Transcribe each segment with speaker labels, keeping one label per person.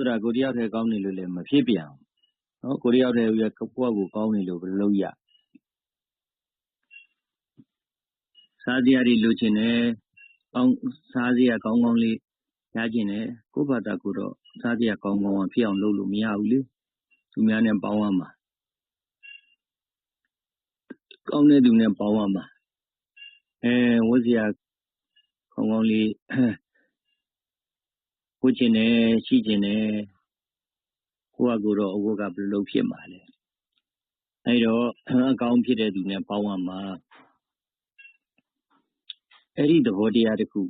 Speaker 1: ဆိုတာ ကိုတယောက်တည်း ကောင်းနေလို့လည်း မဖြစ်ပြန်ဘူးနော်ကိုတယောက်တည်းရဲ့ကိုယ့်ဘကိုကောင်းနေလို့ ဘယ်လိုလုပ်ရစားစရာတွေ လိုချင်တယ်ကောင်းစားစရာ ကောင်းကောင်းလေးရကျင်တယ် ကိုယ့်ဘာသာကိုတော့ စားစရာ ကောင်းကောင်းဖြစ်အောင်လုပ်လို့ မရဘူးလေ သူများနဲ့ ပေါင်းရမှာ ကောင်းတဲ့သူနဲ့ ပေါင်းရမှာအဲဝတ်စရာ ကောင်းကောင်းလေး ဝတ်ကျင်တယ်ရှိကျင်တယ်ကိုယ့်အကူတော့အဝတ်ကဘယ်လိုဖြစ်မှာလဲအဲတော့အကောင်းဖြစ်တဲ့သူနဲ့ပေါင်းရမှာအဲ့ဒီသဘောတရားတစ်ခု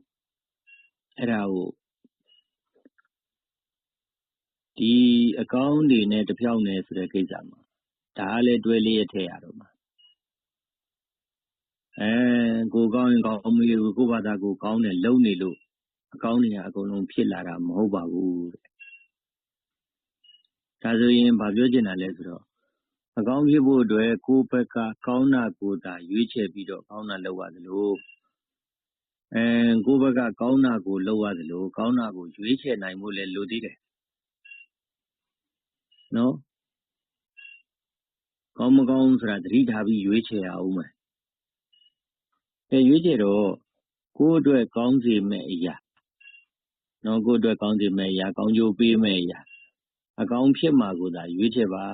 Speaker 1: အဲ့ဒါကိုဒီအကောင်းတွေနဲ့တပြောင်းနေဆိုတဲ့ကိစ္စမှာဒါကလည်းတွဲလေးရထည့်ရတော့မှာအဲကိုကောင်းရင်ကောင်းမလို့ကိုဘာသာကိုကောင်းတယ်လုံနေလို့ အကောင်းတွေက အကုန်လုံးဖြစ်လာတာ မဟုတ်ပါဘူးတဲ့ဒါဆိုရင်ဗာပြောချင်တာလဲဆိုတော့ အကောင်းဖြစ်ဖို့အတွက် ကိုယ်ဘက်က ကောင်းတာကိုသာ ရွေးချယ်ပြီးတော့ ကောင်းတာလုပ်ရသလိုအဲကိုယ့်ဘက်က ကောင်းတာကို လုပ်ရသလို ကောင်းတာကို ရွေးချယ်နိုင်ဖို့လည်း လိုသေးတယ် နော် ကောင်းမကောင်းဆိုတာ သတိထားပြီး ရွေးချယ်ရအောင်မယ်အဲရွေးချယ်တော့ ကိုယ့်အတွက် ကောင်းစေမယ့်အရာ နော်ကိုယ့်အတွက်ကောင်းစေမယ့်အရာ ကောင်းကျိုးပေးမယ့်အရာ အကောင်းဖြစ်မှာကိုသာ ရွေးချယ်ပါ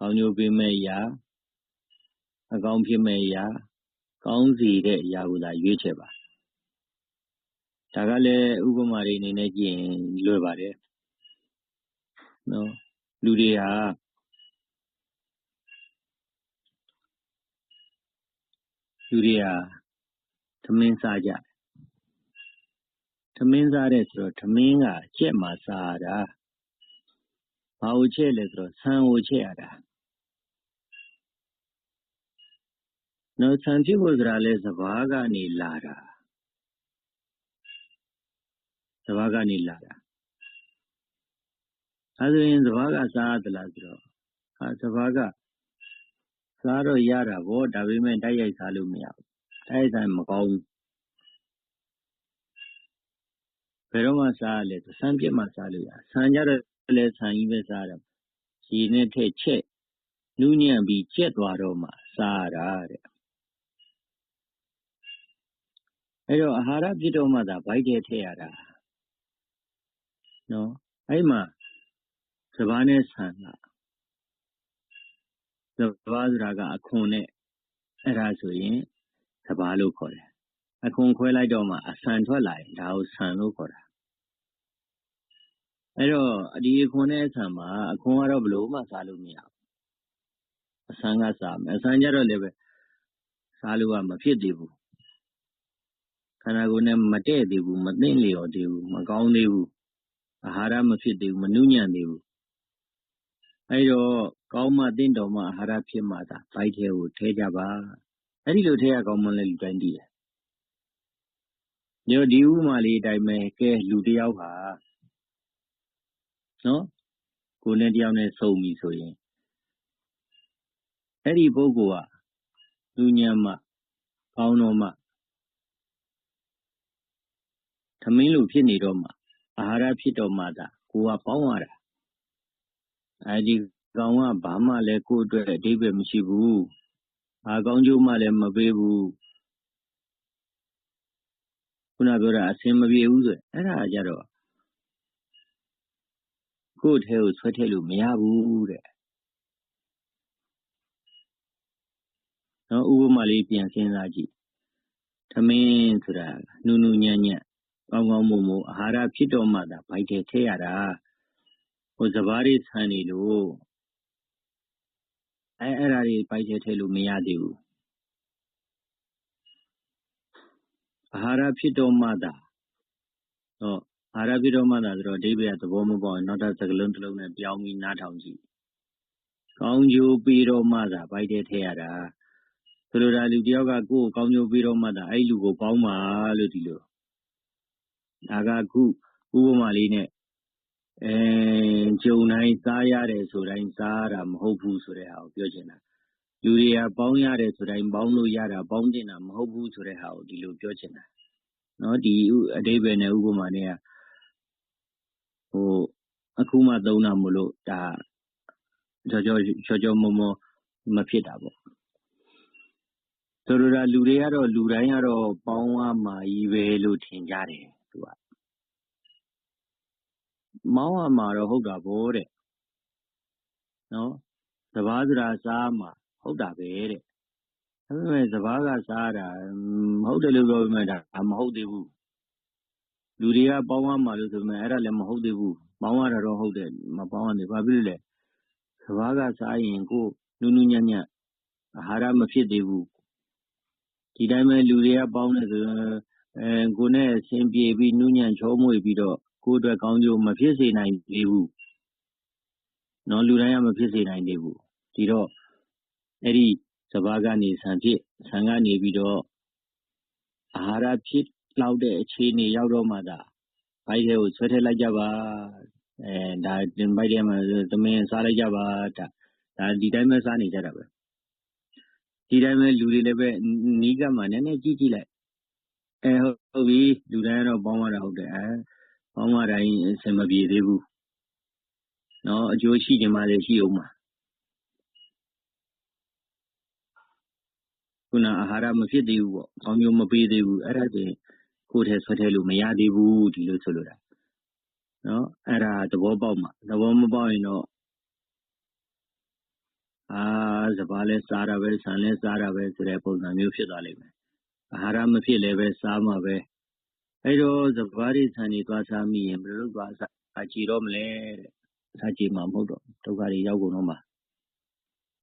Speaker 1: ကောင်းကျိုးပေးမယ့်အရာ အကောင်းဖြစ်မယ့်အရာ ကောင်းစေတဲ့အရာကိုသာ ရွေးချယ်ပါဒါကလည်းဥပမာတွေအနေနဲ့ကြည့်ရင်လွယ်ပါတယ်နော်လူတွေဟာလူတွေဟာသမင်းစားကြ သမင်းစားတဲ့ဆိုတော့သမင်းက ကြက်မှာစားရတာ ဘာကိုချက်လဲဆိုတော့ ဆန်ကိုချက်ရတာ နော်ဆန်ဖြစ်ဖို့ဆိုတာလဲစဘာကနေလာတာစဘာကနေလာတာ အဲဆိုရင်စဘာကစားသလားဆိုတော့ဟာစဘာကစားတော့ရတာဗောဒါပေမဲ့တိုက်ရိုက်စားလို့မရဘူး တိုက်ရိုက်စားမကောင်းဘူး ဘယ်တော့မှ စားရလဲဆန်းပြက်မှ စားလို့ရဆန်းကြတော့လဲဆန်းကြီးပဲစားတယ်ရေနဲ့ထည့်ချက် နူးညံ့ပြီးကျက်သွားတော့မှ စားရတာတဲ့ အဲ့တော့ အာဟာရဖြစ်တော့မှသာ ဗိုက်ထဲထည့်ရတာနော်အဲ့မှာစဘာနဲ့ဆန်ကစဘာဆိုတာက အခွန်နဲ့ အဲ့ဒါဆိုရင်စဘာလို့ခေါ်တယ် အခွန်ခွဲလိုက်တော့မှအဆန်ထွက်လာရင်ဒါကိုဆန်လို့ခေါ်တာအဲ့တော့ဒီအခွန်နဲ့အဆန်မှာအခွန်ကတော့ဘလို့မှစားလို့မရဘူးအဆန်ကစားမယ်အဆန်ကြတော့လည်းပဲစားလို့ကမဖြစ်သေးဘူးခန္ဓာကိုယ်နဲ့မတည့်သေးဘူးမသိလျော်သေးဘူးမကောင်းသေးဘူးအာဟာရမဖြစ်သေးဘူးမနုညံ့သေးဘူးအဲ့တော့ကောင်းမှတင့်တော်မှအာဟာရဖြစ်မှသာဗိုက်ထဲကိုထဲကြပါအဲ့ဒီလိုထဲရကောင်းမှလည်းလူတိုင်းသိတယ် ညဒီဥမာလေးအတိုင်းပဲကဲလူတယောက်ဟာနော်ကိုယ်နဲ့တယောက်နဲ့ဆုံပြီဆိုရင်အဲ့ဒီပုဂ္ဂိုလ်ကလူညံမှကောင်းတော့မှသမင်းလိုဖြစ်နေတော့မှအာဟာရဖြစ်တော့မှသာကိုကပေါင်းရတာအဲဒီကောင်ကဘာမှလည်းကိုယ့်အတွက်အဓိပ္ပာယ်မရှိဘူးဘာကောင်းကျိုးမှလည်းမပေးဘူး ခုနပြောတာအစင်မပြေဘူးဆိုအဲ့ဒါကြတော့ကိုယ့်ထဲကိုဆွဲထည့်လို့မရဘူးတဲ့နော်ဥပမာလေးပြန်စဉ်းစားကြည့်သမင်းဆိုတာနုနုညံ့ညံ့ကောင်းကောင်းမွန်မွန်အာဟာရဖြစ်တော့မှသာဗိုက်ထဲထည့်ရတာဟိုစဘာတွေဆန်နေလို့အဲအဲ့ဒါတွေဗိုက်ထဲထည့်လို့မရသေးဘူး အာဟာရဖြစ်တော့မှသာဟောအာဟာရဖြစ်တော့မှသာဆိုတော့အဓိပ္ပာယ်သဘောမပေါက်နောက်တစ်စကလုံးတစ်လုံးနဲ့ပြောင်းပြီးနားထောင်ကြည့်ကောင်းကျိုးပြီးတော့မှသာဗိုက်ထဲထည့်ရတာဆိုလိုတာလူတယောက်ကကိုယ့်ကိုကောင်းကျိုးပြီးတော့မှသာအဲ့လူကိုပေါင်းပါလို့ဒီလိုဒါကခုဥပမာလေးနဲ့အဲဂျုံတိုင်းစားရတယ်ဆိုတိုင်းစားရတာမဟုတ်ဘူးဆိုတဲ့ဟာကိုပြောချင်တာ လူတွေက ပေါင်းရတယ်ဆိုတိုင်း ပေါင်းလို့ရတာ ပေါင်းတင်တာ မဟုတ်ဘူးဆိုတဲ့ဟာကို ဒီလိုပြောချင်တာနော်ဒီအတိပ္ပယ်နဲ့ ဥပမာနဲ့က အခုမှသုံးတာမို့လို့ ဒါကြောကြောကြောကြောမောမော မဖြစ်တာပေါ့ ဆိုလိုတာ လူတွေကတော့ လူတိုင်းကတော့ ပေါင်းရမှာကြီးပဲလို့ ထင်ကြတယ်သူကမောင်းရမှာတော့ ဟုတ်တာဗောတဲ့နော်စဘာစရာစားမှာ ဟုတ်တာပဲတဲ့ဒါပေမဲ့စဘာကစားတာမဟုတ်တယ်လို့ပြောပေမဲ့ဒါမဟုတ်သေးဘူးလူတွေကပေါင်းရမှာလို့ဆိုပေမဲ့အဲ့ဒါလည်းမဟုတ်သေးဘူးပေါင်းရတာတော့ဟုတ်တယ်မပေါင်းရသေးဘာဖြစ်လို့လဲစဘာကစားရင်ကိုနူးနူးညံ့ညံ့အာဟာရမဖြစ်သေးဘူးဒီတိုင်းပဲလူတွေကပေါင်းနေဆိုအဲကိုနဲ့ဆင်ပြေပြီးနူးညံ့ချောမွေ့ပြီးတော့ကိုယ်အတွက်ကောင်းကျိုးမဖြစ်စေနိုင်သေးဘူးနော်လူတိုင်းကမဖြစ်စေနိုင်သေးဘူးဒီတော့ အဲ့ဒီစဘာကနေဆံဖြစ်ဆံကနေပြီးတော့အာဟာရဖြစ်လောက်တဲ့အခြေအနေရောက်တော့မှသာဘိုက်ထဲကိုဆွဲထည့်လိုက်ကြပါအဲဒါဘိုက်ထဲမှာသမင်းစားလိုက်ကြပါဒါဒါဒီတိုင်းပဲစားနေကြတာပဲဒီတိုင်းပဲလူတွေလည်းပဲနီးကပ်မှာနည်းနည်းကြည့်ကြည့်လိုက်အဲဟုတ်ပြီလူတိုင်းကတော့ပေါင်းရတာဟုတ်တယ်အဲပေါင်းရတိုင်းအဆင်မပြေသေးဘူးနော်အကျိုးရှိကြမှာလည်းရှိအောင်မှာ ခုန အာဟာရ မဖြစ်သေးဘူးပေါ့ကောင်းကျိုး မပေးသေးဘူး အဲ့ဒါဆိုရင် ကိုယ်ထဲ ဆွဲထဲလို့ မရသေးဘူး ဒီလို ဆိုလိုတာနော်အဲ့ဒါ သဘောပေါက်မှာသဘောမပေါက်ရင်တော့ အာ စပါးလဲစားတာပဲ ဆန်လဲစားတာပဲ ဆိုတဲ့ ပုံစံမျိုး ဖြစ်သွားလိမ့်မယ် အာဟာရ မဖြစ်လည်းပဲ စားမှာပဲ အဲ့တော့ စပါးတွေ ဆန်တွေ သွားစားမိရင် ဘယ်လိုလုပ် သွားစားကြည့်တော့မလဲတဲ့ စားကြည့်မှာ မဟုတ်တော့ဒုက္ခတွေ ရောက်ကုန်တော့မှာ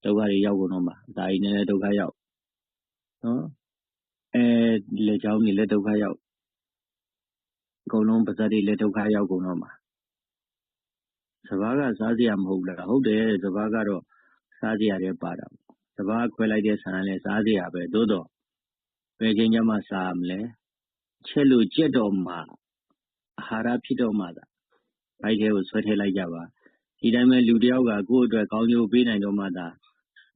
Speaker 1: ဒုက္ခတွေ ရောက်ကုန်တော့မှာဒါကြီးနဲ့ဒုက္ခရောက် နော်အဲလက်ချောင်းတွေလည်းဒုက္ခရောက်အကုန်လုံးပါဇက်တွေလည်းဒုက္ခရောက်ကုန်တော့မှာစဘာကစားစရာမဟုတ်လားဟုတ်တယ်စဘာကတော့စားစရာတွေပါတာစဘာခွဲလိုက်တဲ့ဆန်လည်းစားစရာပဲသို့တော့ဘယ်ချိန်ကျမှစားမလဲချက်လို့ကြက်တော့မှအာဟာရဖြစ်တော့မှသာဘိုက်ထဲကိုဆွဲထည့်လိုက်ကြပါဒီတိုင်းပဲလူတယောက်ကကိုယ့်အတွက်ကောင်းကျိုးပေးနိုင်တော့မှသာ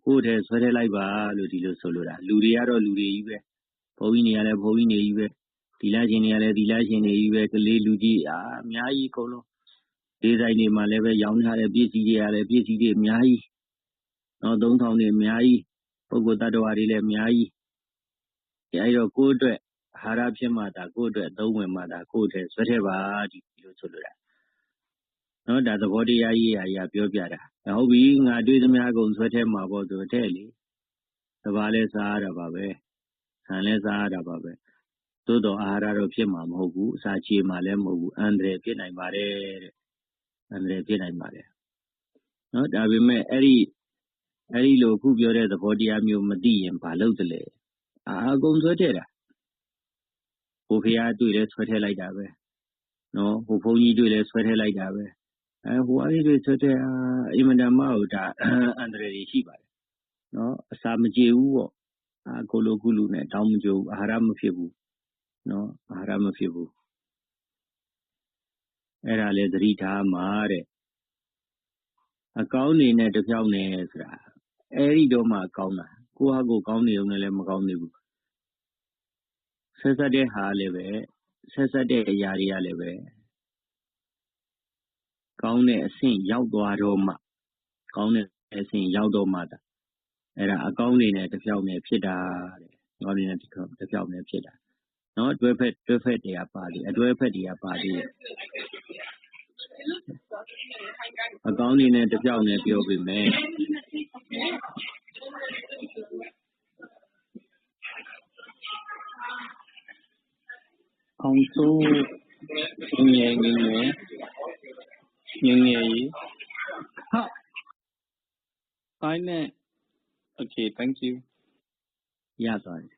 Speaker 1: ကိုယ့်ထဲဆွဲထည့်လိုက်ပါလို့ ဒီလိုဆိုလိုတာ လူတွေကတော့ လူတွေကြီးပဲ ဘုန်းကြီးတွေကလည်း ဘုန်းကြီးတွေကြီးပဲဒီလားရှင်တွေကလည်းဒီလားရှင်တွေကြီးပဲ ကလေးလူကြီးအာအများကြီး အကုန်လုံးဒေးဆိုင်တွေမှာလည်းပဲရောင်းထားတဲ့ ပစ္စည်းတွေကလည်း ပစ္စည်းတွေ အများကြီးနော်3000တွေ အများကြီး ပုဂ္ဂိုလ်တ attva တွေလည်း အများကြီး အဲဒါကိုယ့်အတွက် အာဟာရဖြစ်မှသာ ကိုယ့်အတွက် အသုံးဝင်မှသာ ကိုယ့်ထဲဆွဲထည့်ပါ ဒီလိုဆိုလိုတာ နော်ဒါသဘောတရားကြီးအရာပြောပြတာဟုတ်ပြီငါတွေ့သမျှအကုန်ဆွဲထည့်မှာပေါ့ဆိုတဲ့လေသဘာလဲစားရတာပါပဲဆန်လဲစားရတာပါပဲသို့တော့အာဟာရတော့ဖြစ်မှာမဟုတ်ဘူးအစာချေမှာလည်းမဟုတ်ဘူးအန္တရာယ်ဖြစ်နိုင်ပါတယ်တဲ့အန္တရာယ်ဖြစ်နိုင်ပါတယ်နော်ဒါပေမဲ့အဲ့ဒီအဲ့ဒီလိုခုပြောတဲ့သဘောတရားမျိုးမသိရင်ဘာလုပ်တယ်လဲအာအကုန်ဆွဲထည့်တာဟိုဖះတွေ့လဲဆွဲထည့်လိုက်တာပဲနော်ဟိုဘုန်းကြီးတွေ့လဲဆွဲထည့်လိုက်တာပဲအဲ ဟိုအရေးတွေဆွဲထည့်အာအင်မတန်မှဟိုဒါအန္တရာယ်ရှိပါတယ်နော်အစာမကြေဘူးပေါ့အာကိုလိုကုလူနဲ့ တောင်းမကြဘူး အာဟာရ မဖြစ်ဘူးနော်အာဟာရမဖြစ်ဘူးအဲ့ဒါလေသတိထားမှာတဲ့ အကောင်းနေနဲ့တစ်ပြောင်းနေဆိုတာ အဲ့ဒီတော့မှ ကောင်းတာ ကိုဟာကိုကောင်းနေုံနဲ့လည်း မကောင်းသေးဘူး ဆက်ဆက်တဲ့ဟာလည်းပဲ ဆက်ဆက်တဲ့အရာတွေကလည်းပဲ ကောင်းတဲ့အဆင့်ရောက်သွားတော့မှ ကောင်းတဲ့အဆင့်ရောက်တော့မှဒါအဲ့ဒါ အကောင်းနေနဲ့တစ်ပြောင်းနေဖြစ်တာတဲ့ကောင်းနေနဲ့တစ်ပြောင်းနေဖြစ်တာ နော် တွဲဖက်တွဲဖက်တရားပါလိအတွဲဖက်တရားပါလိအကောင်းနေနဲ့တစ်ပြောင်းနေပြောပြမယ်
Speaker 2: အောင်စိုး ငယ်ငယ် ငယ်ငယ်ငယ်ကြီးဟာ fine နဲ့ okay thank you
Speaker 1: ရသွားတယ်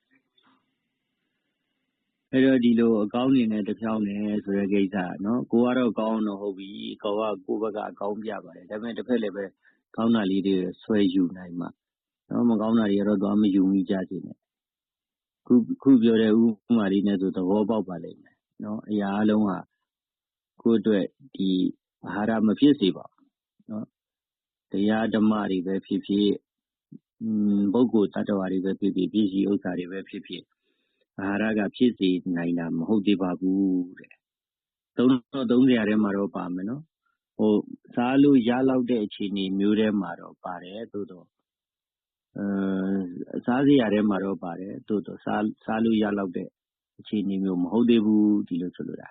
Speaker 1: အဲ့တော့ဒီလိုအကောင်းနေနဲ့တစ်ဖြောင်းနေဆိုတဲ့ကိစ္စနော်ကိုကတော့ကောင်းတော့ဟုတ်ပြီကိုကကိုဘက်ကအကောင်းပြပါတယ်ဒါပေမဲ့တစ်ဖက်လည်းပဲကောင်းတာလေးတွေဆွဲယူနိုင်မှာနော်မကောင်းတာတွေကတော့သွားမယူမိကြစေနဲ့ခုခုပြောတဲ့ဥပမာလေးနဲ့ဆိုသဘောပေါက်ပါလိမ့်မယ်နော်အရာအလုံးဟာကိုယ့်အတွက်ဒီ အာဟာရမဖြစ်စေပါဘူးနော်တရားဓမ္မတွေပဲဖြစ်ဖြစ်ပုဂ္ဂိုလ်တ attva တွေပဲဖြစ်ဖြစ်ပစ္စည်းဥစ္စာတွေပဲဖြစ်ဖြစ်အာဟာရကဖြစ်စေနိုင်တာမဟုတ်သေးပါဘူးတဲ့သုံးတော့သုံးစရာထဲမှာတော့ပါမယ်နော်ဟိုစားလို့ရလောက်တဲ့အခြေအနေမျိုးထဲမှာတော့ပါတယ်သို့တော့အဲစားစရာထဲမှာတော့ပါတယ်သို့တော့စားစားလို့ရလောက်တဲ့အခြေအနေမျိုးမဟုတ်သေးဘူးဒီလိုဆိုလိုတာ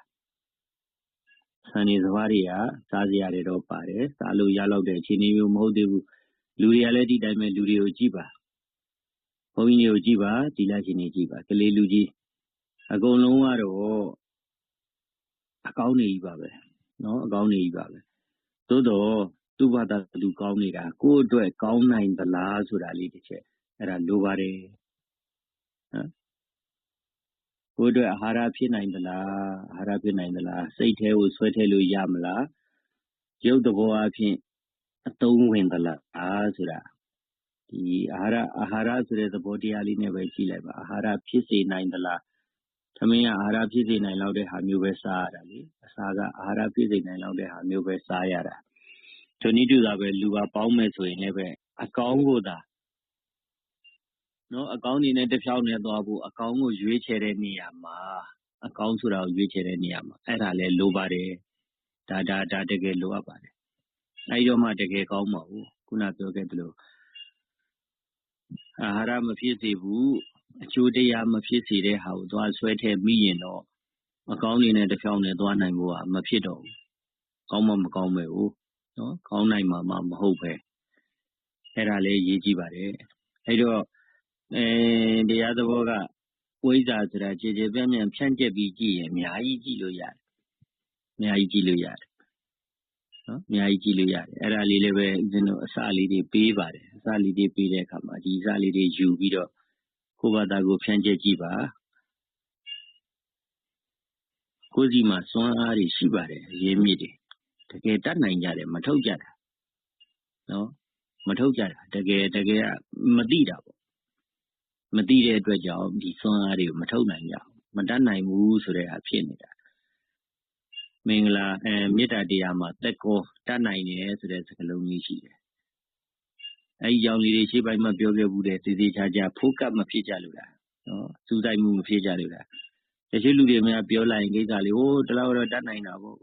Speaker 1: ဆန်တွေ၊စပါးတွေက စားစရာတွေတော့ပါတယ်။စားလို့ရလောက်တဲ့ အခြေအနေမျိုး မဟုတ်သေးဘူး။လူတွေကလည်း ဒီအတိုင်းပဲ လူတွေကိုကြည့်ပါ။ဘုန်းကြီးတွေကိုကြည့်ပါ၊သီလရှင်တွေကိုကြည့်ပါ။ကလေးလူကြီး အကုန်လုံးကတော့ အကောင်းတွေချည်းပါပဲ။သို့သော် သူ့ဘာသာသူကောင်းနေတာ၊ကိုယ့်အတွက် ကောင်းနိုင်သလားဆိုတာလေး တစ်ချက် လိုပါတယ်။ ကိုယ့်အတွက်အာဟာရဖြစ်နိုင်သလားအာဟာရဖြစ်နိုင်သလားစိတ်ထဲကိုဆွဲထည့်လို့ရမလားရုပ်သဘောအဖြစ်အသုံးဝင်သလားအားဆိုတာဒီအာဟာရအာဟာရဆိုတဲ့သဘောတရားလေးနဲ့ပဲကြည့်လိုက်ပါအာဟာရဖြစ်စေနိုင်သလားသမင်းကအာဟာရဖြစ်စေနိုင်လောက်တဲ့ဟာမျိုးပဲစားရတာလေအစာကအာဟာရဖြစ်စေနိုင်လောက်တဲ့ဟာမျိုးပဲစားရတာဒီနည်းတူတာပဲလူပါပေါင်းမယ်ဆိုရင်လည်းပဲအကောင်းကိုသာနော် အကောင်းနေနဲ့တစ်ဖြောင်းနဲ့သွားဖို့ အကောင်းကိုရွေးချယ်တဲ့နေရာမှာ အကောင်းဆိုတာကို ရွေးချယ်တဲ့နေရာမှာ အဲ့ဒါလည်းလိုပါတယ်ဒါဒါဒါတကယ်လိုအပ်ပါတယ် အဲ့တော့မှ တကယ်ကောင်းမှာဟုတ်ခုနပြောခဲ့သလို အာဟာရမဖြစ်စေဘူး အကျိုးတရားမဖြစ်စေတဲ့ဟာကို သွားဆွဲထည့်မိရင်တော့ အကောင်းနေနဲ့တစ်ဖြောင်းနဲ့သွားနိုင်ဖို့က မဖြစ်တော့ဘူး ကောင်းမှမကောင်းပဲဟုတ်နော်ကောင်းနိုင်မှာမှ မဟုတ်ပဲအဲ့ဒါလေးရေးကြည့်ပါတယ် အဲ့တော့အဲ တရားသဘောက ဝိဇ္ဇာဆိုတာခြေခြေပြန့်ပြန့် ဖြန့်ကျက်ပြီးကြည့်ရင် အများကြီးကြည့်လို့ရတယ် အများကြီးကြည့်လို့ရတယ်နော်အများကြီးကြည့်လို့ရတယ်အဲ့ဒါလေးလည်းပဲ ဦးဇင်းတို့ အစလေးတွေ ပေးပါတယ် အစလေးတွေ ပေးတဲ့အခါမှာ ဒီအစလေးတွေ ယူပြီးတော့ ကိုယ့်ဘာသာကိုဖြန့်ကျက်ကြည့်ပါ ကိုယ်စီမှာ စွမ်းအားတွေ ရှိပါတယ်ရင်းမြစ်တွေ တကယ်တတ်နိုင်ကြတယ် မထုတ်ကြတာနော်မထုတ်ကြတာတကယ်တကယ်မသိတာပေါ့ မသိတဲ့အတွက်ကြောင့် ဒီစွမ်းအားတွေကို မထုတ်နိုင်ကြဘူး မတတ်နိုင်ဘူးဆိုတဲ့ဟာ ဖြစ်နေတာ မင်္ဂလာအဲမေတ္တာတရားမှာတက်ကောတတ်နိုင်တယ် ဆိုတဲ့ စကားလုံးကြီးရှိတယ် အဲဒီကြောင့်လေးတွေ ရှေ့ပိုင်းမှာ ပြောခဲ့ဘူးတဲ့သေသေးချာချာဖိုးကတ်မဖြစ်ကြလို့လားနော်စူးစိုက်မှု မဖြစ်ကြလို့လားတချို့လူတွေများပြောလိုက်ရင် ကိစ္စလေး ဟိုတလောက်တော့ တတ်နိုင်တာပေါ့